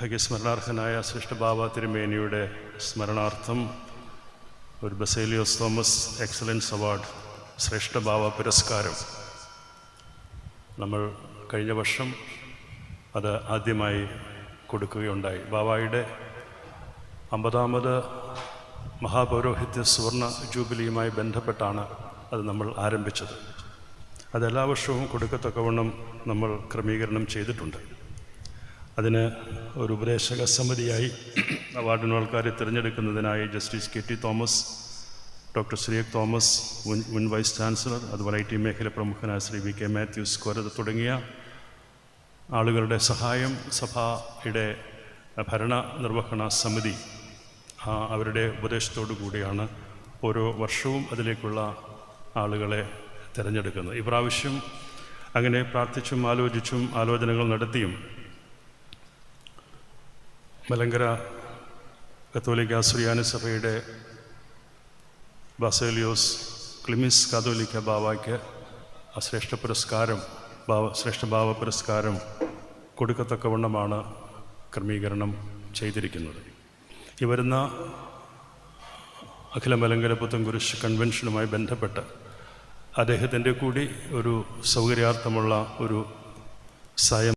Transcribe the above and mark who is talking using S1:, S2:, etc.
S1: ഭാഗ്യസ്മരണാർഹനായ ശ്രേഷ്ഠ ബാബ തിരുമേനിയുടെ സ്മരണാർത്ഥം ഒരു ബസേലിയോസ് തോമസ് എക്സലൻസ് അവാർഡ് ശ്രേഷ്ഠ ബാബ പുരസ്കാരം. നമ്മൾ കഴിഞ്ഞ വർഷം അത് ആദ്യമായി കൊടുക്കുകയുണ്ടായി. ബാബായുടെ അമ്പതാമത് മഹാപൗരോഹിത്യ സുവർണ ജൂബിലിയുമായി ബന്ധപ്പെട്ടാണ് അത് നമ്മൾ ആരംഭിച്ചത്. അത് എല്ലാ വർഷവും കൊടുക്കത്തക്കവണ്ണം നമ്മൾ ക്രമീകരണം ചെയ്തിട്ടുണ്ട്. അതിന് ഒരു ഉപദേശക സമിതിയായി അവാർഡിന് ആൾക്കാരെ തിരഞ്ഞെടുക്കുന്നതിനായി justice K T Thomas doctor ശ്രീയക് Thomas മുൻ മുൻ വൈസ് ചാൻസലർ അതുപോലെ ഐ ടി മേഖല പ്രമുഖനായ ശ്രീ വി കെ മാത്യൂസ് കൊരത് തുടങ്ങിയ ആളുകളുടെ സഹായം സഭയുടെ ഭരണ നിർവഹണ സമിതി അവരുടെ ഉപദേശത്തോടു കൂടിയാണ് ഓരോ വർഷവും അതിലേക്കുള്ള ആളുകളെ തിരഞ്ഞെടുക്കുന്നത്. ഇപ്രാവശ്യം അങ്ങനെ പ്രാർത്ഥിച്ചും ആലോചിച്ചും ആലോചനകൾ നടത്തിയും മലങ്കര കത്തോലിക്ക സുറിയാനി സഭയുടെ ബസേലിയോസ് ക്ലിമിസ് കാതോലിക്ക ബാവയ്ക്ക് ആ ശ്രേഷ്ഠ പുരസ്കാരം ഭാവ ശ്രേഷ്ഠ ഭാവ പുരസ്കാരം കൊടുക്കത്തക്കവണ്ണമാണ് ക്രമീകരണം ചെയ്തിരിക്കുന്നത്. ഈ വരുന്ന അഖില മലങ്കര പുത്തൻകുരിശ് കൺവെൻഷനുമായി ബന്ധപ്പെട്ട് അദ്ദേഹത്തിന്റെ കൂടി ഒരു സൗകര്യാർത്ഥമുള്ള ഒരു സഹായം